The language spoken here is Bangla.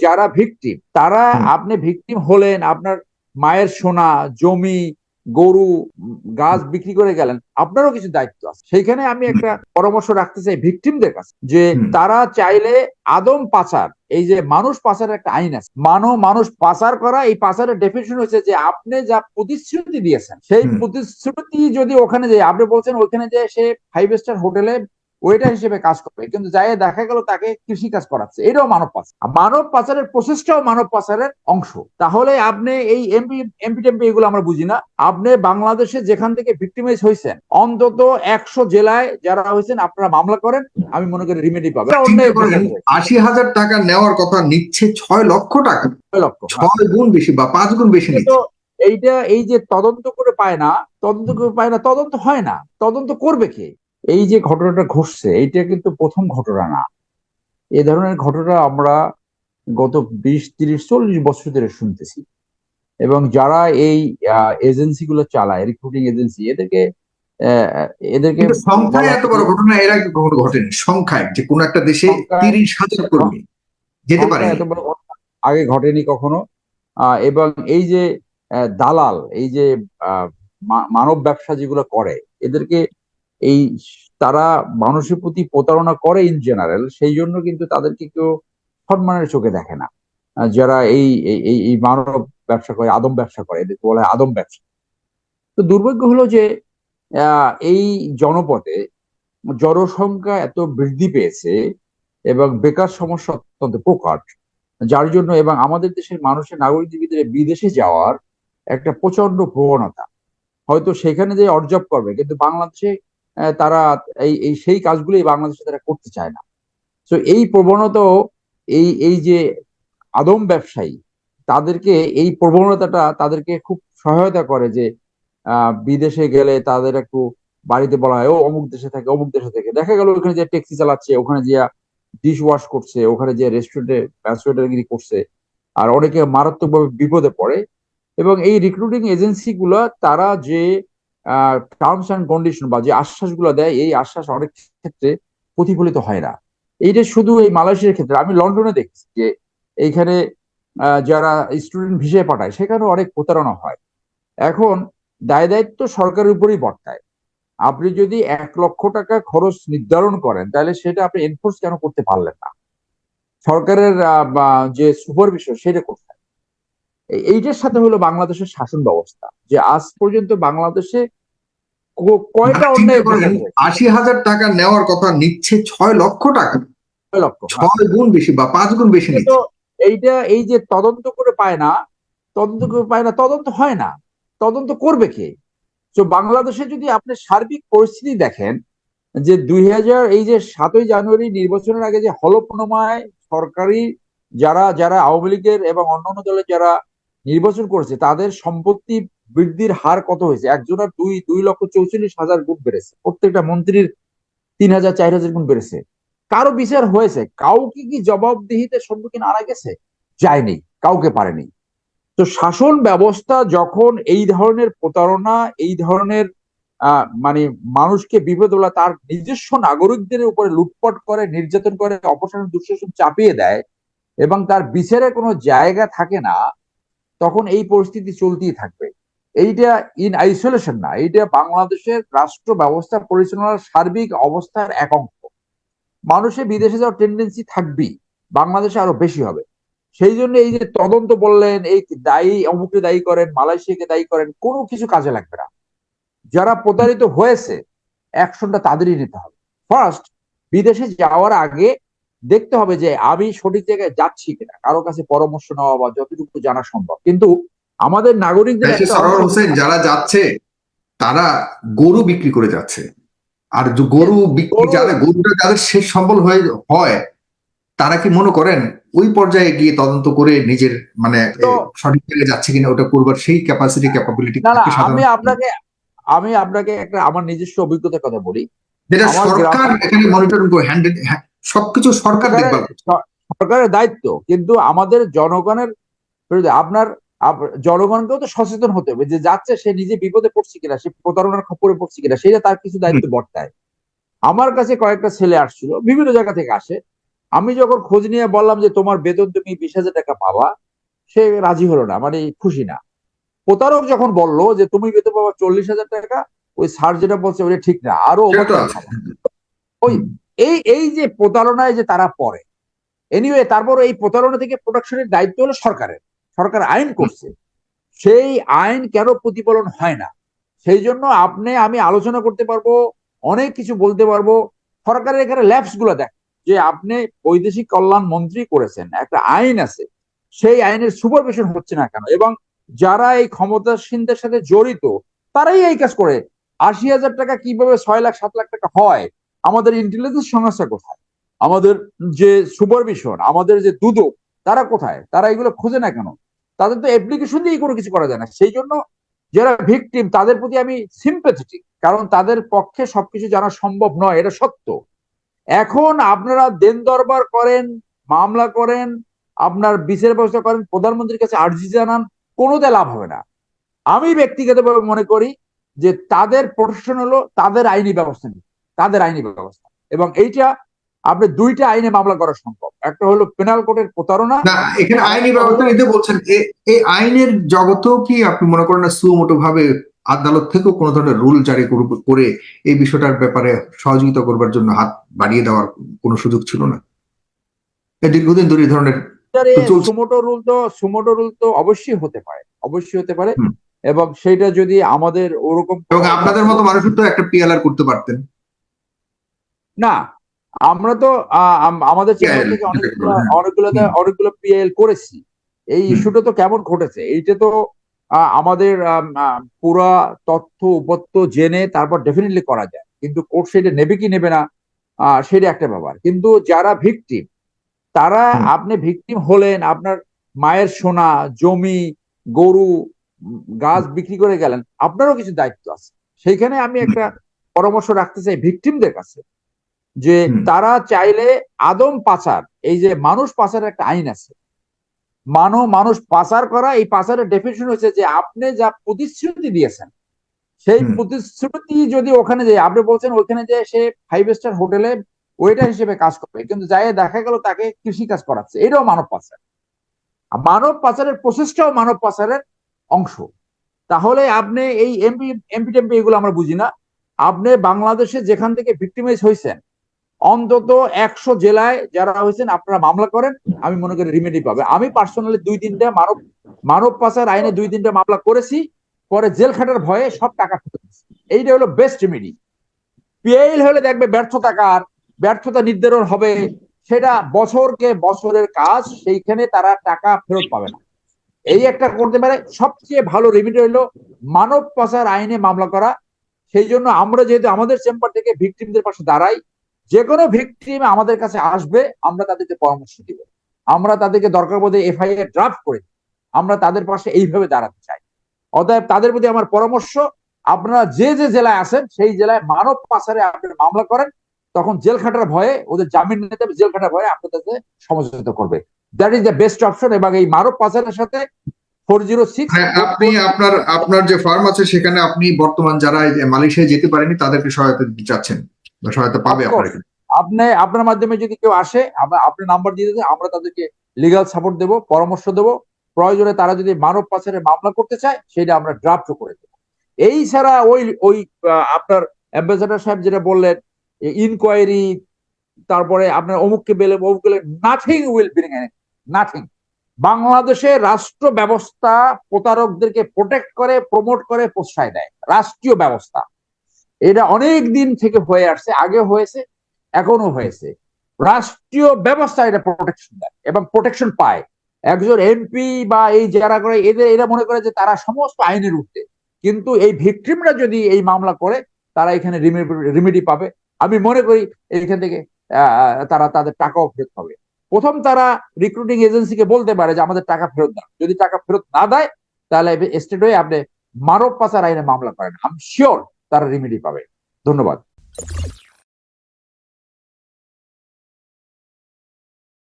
যারা ভিকটিম তারা আপনি ভিকটিম হলেন আপনার মায়ের সোনা জমি গরু গাছ বিক্রি করে গেলেন আপনারও কিছু দায়িত্ব আছে। সেইখানে আমি একটা পরামর্শ রাখতে চাই ভিকটিমদের কাছে যে তারা চাইলে আদম পাচার এই যে মানুষ পাচারের একটা আইন আছে মানব মানুষ পাচার করা এই পাচারের ডেফিনেশন হচ্ছে যে আপনি যা প্রতিশ্রুতি দিয়েছেন সেই প্রতিশ্রুতি যদি ওখানে যে আপনি বলছেন ওখানে যে সে ফাইভ স্টার হোটেলে ওয়েটার হিসেবে কাজ করবে কিন্তু যাই দেখা গেল তাকে কৃষি কাজ করাচ্ছে। এটাও মানব পাচার। মানব পাচারের প্রসেসটাও মানব পাচারের অংশ। তাহলে আপনি এই এমপি এমপি টেম্পি এগুলো আমরা বুঝি না। আপনি বাংলাদেশে যেখান থেকে ভিক্টিমাইজ হয়েছেন অন্তত একশো জেলায় যারা হয়েছেন আপনারা মামলা করেন আমি মনে করি রিমেডি পাবেন। আশি হাজার টাকা নেওয়ার কথা নিচ্ছে ছয় লক্ষ টাকা। ছয় লক্ষ। ছয় গুণ বেশি বা পাঁচ গুণ বেশি নিচ্ছে। এইটা এই যে তদন্ত করে পায় না তদন্ত করে পায় না তদন্ত হয় না। তদন্ত করবে কে? এই যে ঘটনাটা ঘটছে এইটা কিন্তু প্রথম ঘটনা না। এ ধরনের ঘটনা আমরা গত বিশ তিরিশ চল্লিশ বছর ধরে শুনতেছি। এবং যারা এই এজেন্সি গুলো চালায় রিক্রুটিং এজেন্সি এদেরকে এদেরকে সংখ্যায় এত বড় ঘটনা এর আগে কখনো ঘটেনি। সংখ্যায় যে কোন একটা দেশে তিরিশ হাজার কর্মী যেতে পারে আগে ঘটেনি কখনো। এবং এই যে দালাল এই যে মানব ব্যবসা যেগুলো করে এদেরকে এই তারা মানুষের প্রতি প্রতারণা করে ইন জেনারেল সেই জন্য কিন্তু তাদেরকে কেউ সম্মানের চোখে দেখে না। যারা এই এই মানব ব্যবসা করে, আদম ব্যবসা করে, এদেরকে বলা আদম ব্যবসা। তো দুর্ভাগ্য হলো যে এই জনপদে জনসংখ্যা এত বৃদ্ধি পেয়েছে এবং বেকার সমস্যা অত্যন্ত প্রকট, যার জন্য এবং আমাদের দেশের মানুষের নাগরিকদের ভিতরে বিদেশে যাওয়ার একটা প্রচণ্ড প্রবণতা। হয়তো সেখানে যে অর্জব করবে, কিন্তু বাংলাদেশে তারা এই সেই কাজগুলোই বাংলাদেশে তারা করতে চায় না। তো এই প্রবণতাও এই এই যে আদম ব্যবসায়ী, তাদেরকে এই প্রবণতাটা তাদেরকে খুব সহায়তা করে যে বিদেশে গেলে তাদের একটু বাড়িতে বলা হয়, ও অমুক দেশে থাকে, অমুক দেশে থেকে। দেখা গেল ওখানে যে ট্যাক্সি চালাচ্ছে, ওখানে যে ডিশ ওয়াশ করছে, ওখানে যে রেস্টুরেন্টে রেস্টুরেন্টারগিরি করছে, আর অনেকে মারাত্মকভাবে বিপদে পড়ে। এবং এই রিক্রুটিং এজেন্সি গুলা, তারা যে টার্মস অ্যান্ড কন্ডিশন বা যে আশ্বাসগুলো দেয়, এই আশ্বাস অনেক ক্ষেত্রে প্রতিফলিত হয় না। এইটা শুধু এই মালয়েশিয়ার ক্ষেত্রে। আমি লন্ডনে দেখছি যে এইখানে যারা স্টুডেন্ট ভিসে পাঠায় সেখানে অনেক প্রতারণা হয়। এখন দায় দায়িত্ব সরকারের উপরেই বর্তায়। আপনি যদি এক লক্ষ টাকা খরচ নির্ধারণ করেন, তাহলে সেটা আপনি এনফোর্স কেন করতে পারলেন না? সরকারের যে সুপারভিশন সেটা কোথায়? এইটার সাথে হলো বাংলাদেশের শাসন ব্যবস্থা যে আজ পর্যন্ত বাংলাদেশে কয়টা অন্যায় আশি হাজার টাকা নেওয়ার কথা নিচ্ছে ছয় লক্ষ টাকা। ছয় লক্ষ। ছয় গুণ বেশি বা পাঁচ গুণ বেশি এইটা এই যে তদন্ত করে পায় না তদন্ত করে পায় না তদন্ত হয় না তদন্ত করবে কে? তো বাংলাদেশে যদি আপনি সার্বিক পরিস্থিতি দেখেন যে দুই হাজার এই যে সাতই জানুয়ারি নির্বাচনের আগে যে হলফনামায় সরকারি যারা যারা আওয়ামী লীগের এবং অন্যান্য দলের যারা নির্বাচন করেছে, তাদের সম্পত্তি বৃদ্ধির হার কত হয়েছে? একজনের দুই দুই লক্ষ চৌচল্লিশ হাজার গুণ বেড়েছে। প্রত্যেকটা মন্ত্রীর তিন হাজার, চার হাজার গুণ বেড়েছে। কারও বিচার হয়েছে? কাউকে কি জবাবদিহিতে সম্মুখীন আনা গেছে? যায়নি, কাউকে পারেনি। তো শাসন ব্যবস্থা যখন এই ধরনের প্রতারণা, এই ধরনের মানে মানুষকে বিপদ বলা তার নিজস্ব নাগরিকদের উপরে লুটপাট করে, নির্যাতন করে, অপসারণ, দুঃশাসন চাপিয়ে দেয় এবং তার বিচারে কোনো জায়গা থাকে না তখন এই পরিস্থিতি চলতেই থাকবে। এইটা ইন আইসোলেশন না, এইটা বাংলাদেশের রাষ্ট্র ব্যবস্থা পরিচালনার সার্বিক অবস্থার এক অংশ। মানুষের বিদেশে যাওয়ার টেন্ডেন্সি থাকবেই, বাংলাদেশে আরও বেশি হবে। সেই জন্য এই যে তদন্ত বললেন, এই দায়ী অমুকে দায়ী করেন, মালয়েশিয়াকে দায়ী করেন, কোনো কিছু কাজে লাগবে না। যারা প্রতারিত হয়েছে অ্যাকশনটা তাদেরই নিতে হবে। ফার্স্ট বিদেশে যাওয়ার আগে দেখতে হবে যে আমি সঠিক জায়গায় যাচ্ছি কিনা কারও কাছে পরামর্শ নেওয়া বা যতটুকু জানা সম্ভব। কিন্তু আমাদের নাগরিকদের হোসেন যারা যাচ্ছে তারা গরু বিক্রি করে যাচ্ছে। আর গরু বিক্রি যাদের গরুটা যাদের শেষ সম্বল হয়ে হয় তারা কি মনে করেন ওই পর্যায়ে গিয়ে তদন্ত করে নিজের মানে সঠিক জায়গায় যাচ্ছে কিনা ওটা করবার সেই ক্যাপাসিটি ক্যাপাবিলিটি আমি আপনাকে আমি আপনাকে একটা আমার নিজস্ব অভিজ্ঞতার কথা বলি। যেটা সরকার এখানে মনিটরিং করে হ্যান্ডেল সবকিছু সরকার দেখভাল সরকারের দায়িত্ব। কিন্তু আমাদের জনগণের আপনার জনগণকেও তো সচেতন হতে হবে যে যাচ্ছে সে নিজে বিপদে পড়ছে কিনা সে প্রতারণার খপরে পড়ছে কিনা সেটা তার কিছু দায়িত্ব বর্তায়। আমার কাছে কয়েকটা ছেলে আসছিল বিভিন্ন জায়গা থেকে আসে। আমি যখন খোঁজ নিয়ে বললাম যে তোমার বেতন তুমি বিশ হাজার টাকা পাবা সে রাজি হলো না মানে খুশি না। প্রতারক যখন বলল যে তুমি বেতন পাবা চল্লিশ হাজার টাকা ওই স্যার যেটা বলছে ওটা ঠিক না আরও। ওই এই এই যে প্রতারণায় যে তারা পড়ে এনিওয়ে তারপর এই প্রতারণা থেকে প্রোটেকশনের দায়িত্ব হলো সরকারের। সরকার আইন করছে। সেই আইন কেন প্রতিফলন হয় না? সেই জন্য আপনি, আমি আলোচনা করতে পারব, অনেক কিছু বলতে পারব। সরকারের এখানে ল্যাবসগুলো দেখ, যে আপনি বৈদেশিক কল্যাণ মন্ত্রী করেছেন, একটা আইন আছে, সেই আইনের সুপারভিশন হচ্ছে না কেন? এবং যারা এই ক্ষমতাসীনদের সাথে জড়িত, তারাই এই কাজ করে। আশি হাজার টাকা কীভাবে ছয় লাখ, সাত লাখ টাকা হয়? আমাদের ইন্টেলিজেন্স সংস্থা কোথায়? আমাদের যে সুপারভিশন আমাদের যে দুদক, তারা কোথায়? তারা এগুলো খোঁজে না কেন? তাদের তো অ্যাপ্লিকেশন দিয়ে কোনো কিছু করা যায় না। সেই জন্য যারা ভিকটিম তাদের প্রতি আমি সিম্পেথেটিক কারণ তাদের পক্ষে সবকিছু জানা সম্ভব নয়, এটা সত্য। এখন আপনারা দেন দরবার করেন, মামলা করেন, আপনার বিচার ব্যবস্থা করেন, প্রধানমন্ত্রীর কাছে আর্জি জানান, কোনোতে লাভ হবে না। আমি ব্যক্তিগতভাবে মনে করি যে তাদের প্রশাসন হলো তাদের আইনি ব্যবস্থা নিতে তাদের আইনি ব্যবস্থা। এবং এইটা আপনি দুইটা আইনে মামলা করা সম্ভব। একটা হলো পেনাল কোর্টের প্রতারণা। না এখানে আইনি ব্যবস্থা নিতে বলছেন এই আইনের জগতেও কি আপনি মনে করেন না সুমোটো ভাবে আদালত থেকেও কোনো ধরনের রুল জারি করে এই বিষয়টার ব্যাপারে সহযোগিতা করবার জন্য হাত বাড়িয়ে দেওয়ার কোনো সুযোগ ছিল না? দীর্ঘদিন ধরে এই ধরনের সুমোটো রুল তো সুমোটো রুল তো অবশ্যই হতে পারে অবশ্যই হতে পারে। এবং সেটা যদি আমাদের ওরকম এবং আপনাদের মতো মানুষের তো একটা পিএলআর করতে পারতেন। না আমরা তো আমাদের চেম্বার থেকে অনেকগুলো হ্যাঁ। অনেকগুলো অনেকগুলো পিএল করেছি। এই ইস্যুটা তো কেমন ঘটেছে? এইটা তো আমাদের পুরা তথ্য উপত্য জেনে তারপর ডেফিনেটলি করা যায়। কিন্তু কোর্ট সেটা নেবে কি নেবে না সেটা একটা ব্যাপার। কিন্তু যারা ভিকটিম তারা আপনি ভিকটিম হলেন আপনার মায়ের সোনা জমি গরু গাছ বিক্রি করে গেলেন আপনারও কিছু দায়িত্ব আছে। সেইখানে আমি একটা পরামর্শ রাখতে চাই ভিকটিমদের কাছে। যে তারা চাইলে আদম পাচার এই যে মানুষ পাচারের একটা আইন আছে। মানব মানুষ পাচার করা এই পাচারের ডেফিনেশন হচ্ছে যে আপনি যা প্রতিশ্রুতি দিয়েছেন সেই প্রতিশ্রুতি যদি ওখানে যায় আপনি বলছেন ওখানে যে সে ফাইভ স্টার হোটেলে ওয়েটার হিসেবে কাজ করবে কিন্তু যাই দেখা গেল তাকে কৃষি কাজ করাচ্ছে এটাও মানব পাচার। মানব পাচারের প্রসেসটাও মানব পাচারের অংশ। তাহলে আপনি এই এমপি এমপি টেম্পি এগুলো আমরা বুঝি না। আপনি বাংলাদেশে যেখান থেকে ভিক্টিমাইজ হয়েছেন অন্তত একশো জেলায় যারা হয়েছেন, আপনারা মামলা করেন, আমি মনে করি রিমেডি পাবে। আমি পার্সোনালি দুই তিনটা মানব মানব পাচার আইনে দুই তিনটা মামলা করেছি, পরে জেল খাটার ভয়ে সব টাকা ফেরত। এইটা হলো বেস্ট রেমেডি পিএল হলে দেখবে ব্যর্থতা কার? ব্যর্থতা নির্ধারণ হবে, সেটা বছরকে বছরের কাজ, সেইখানে তারা টাকা ফেরত পাবে না। এই একটা করতে পারে, সবচেয়ে ভালো রেমিডি হলো মানব পাচার আইনে মামলা করা। সেই জন্য আমরা যেহেতু আমাদের চেম্বার থেকে ভিকটিমদের পাশে দাঁড়াই যে কোনো ভিকটিম আমাদের কাছে আসবে, আমরা তাদেরকে পরামর্শ দিব। আমরা তাদেরকে দরকার বোধে এফআইআর ড্রাফট করে আমরা তাদের পাশে এইভাবে দাঁড়াতে চাই। অতএব তাদের প্রতি আমার পরামর্শ, আপনারা যে যে জেলায় আছেন, সেই জেলায় মানব পাচারে আপনারা মামলা করেন, তখন জেল খাটার ভয়ে, ওদের জামিন নিতে জেল খাটার ভয়ে আপনাদেরকে সমঝোতা করবে। That is the best option এবং এই মানব পাচারের সাথে ফোর জিরো সিক্স আপনি আপনার আপনার যে ফার্ম আছে, সেখানে আপনি বর্তমান যারা মালয়েশিয়ায় যেতে পারেনি তাদেরকে সহায়তা দিতে চাচ্ছেন। সহায়তা পাবে। আপনি আপনার মাধ্যমে যদি কেউ আসে আপনার নাম্বার দিয়ে দেন আমরা তাদেরকে লিগাল সাপোর্ট দেব পরামর্শ দেব। প্রয়োজনে তারা যদি মানব পাচারের মামলা করতে চায় সেটা আমরা ড্রাফট করে দেবো। এই ছাড়া ওই ওই আপনার অ্যাম্বাসেডার সাহেব যেটা বললেন ইনকোয়ারি তারপরে আপনার অমুককে বেলে অমুক বেলে নাথিং উইল ব্রিং নাথিং বাংলাদেশে রাষ্ট্র ব্যবস্থা প্রতারকদেরকে প্রোটেক্ট করে প্রমোট করে প্রশ্রয় দেয়। রাষ্ট্রীয় ব্যবস্থা। এটা অনেক দিন থেকে হয়ে আসছে, আগে হয়েছে, এখনও হয়েছে। রাষ্ট্রীয় ব্যবস্থা এটা প্রোটেকশন দেয় এবং প্রোটেকশন পায়। একজন এমপি বা এই যারা করে, এদের এরা মনে করে যে তারা সমস্ত আইনের উঠতে কিন্তু এই ভিকটিমরা যদি এই মামলা করে, তারা এখানে রিমেডি পাবে। আমি মনে করি এইখান থেকে তারা তাদের টাকাও ফেরত পাবে। প্রথম তারা রিক্রুটিং এজেন্সিকে বলতে পারে যে আমাদের টাকা ফেরত দাও। যদি টাকা ফেরত না দেয়, তাহলে স্টেট হয়ে আপনি মানব পাচার আইনে মামলা করেন। আমি শিওর তারা রিমেডি পাবে। ধন্যবাদ।